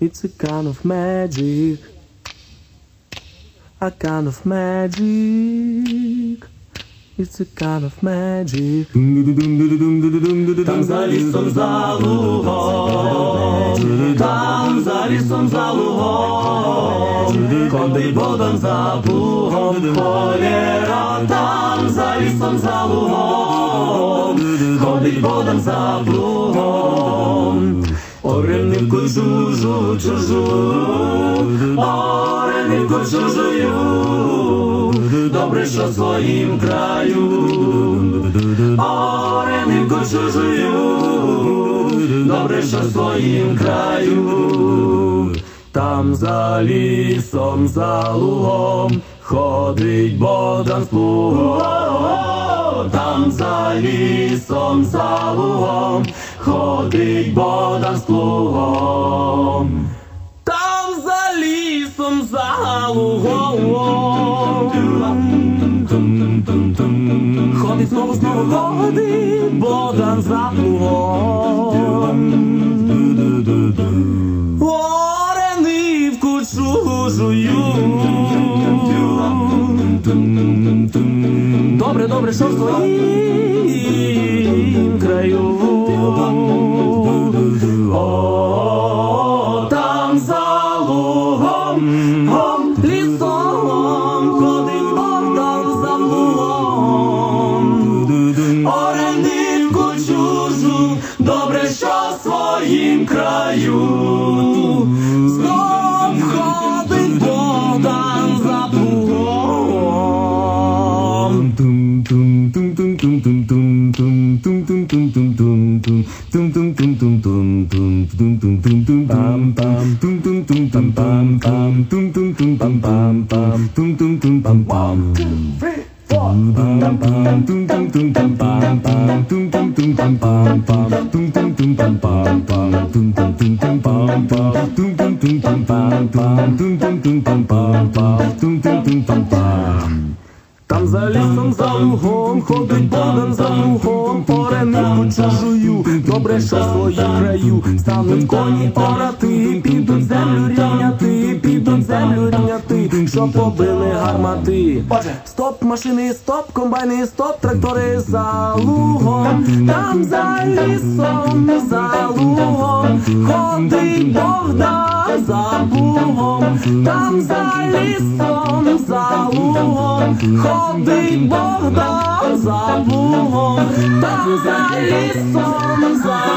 It's a kind of magic. A kind of magic. It's a kind of magic. Там за лісом за лугом, там за лісом за лугом, ходить Богдан за плугом, холєра, там за лісом за лугом, ходить Богдан за плугом. Ореннику чужу, чужу, ореннику чужую, добре, що своїм краю, ореннику чужую, добре, що своїм краю. Там за лісом, за лугом ходить Богдан з. Там за лісом, за лугом ходить Богдан з плугом. Там за лісом, за лугом. Ходить знову, знову ходить Богдан за плугом. Оренивку чужую. Добре, добре, що в своїм краю. Оренинку чужу, добре, що в своїм краю. Знов ходить Богдан за плугом. Там за лісом, за лугом ходить Богдан за лугом, поренивку чужую, добре, що в своїм краю стануть коні орати, підуть землю рівняти, підуть землю рівняти, що побили гармати. Стоп, машини, стоп, комбайни, стоп, трактори за лугом, там за лісом, за лугом, ходить Богдан за плугом, там за лісом, за лугом, ходить Богдан за плугом, там за лісом, за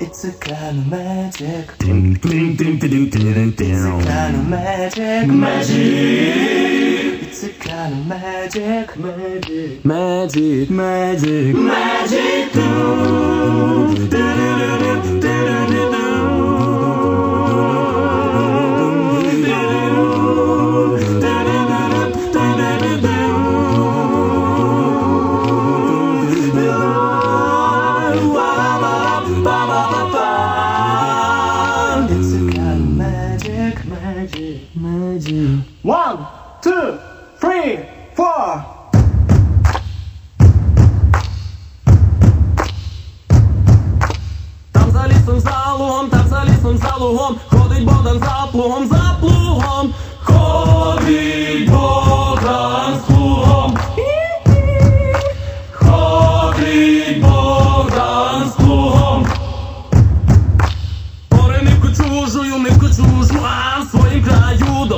it's a kind of magic. Ding ding ding ding ding it's a kind of magic. Magic. Magic magic. Magic.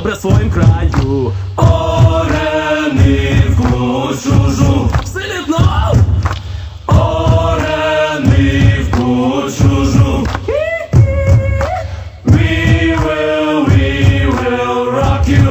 Добре своїм краю. Оренівку чужу. Вселідно Оренівку чужу We will, we will rock you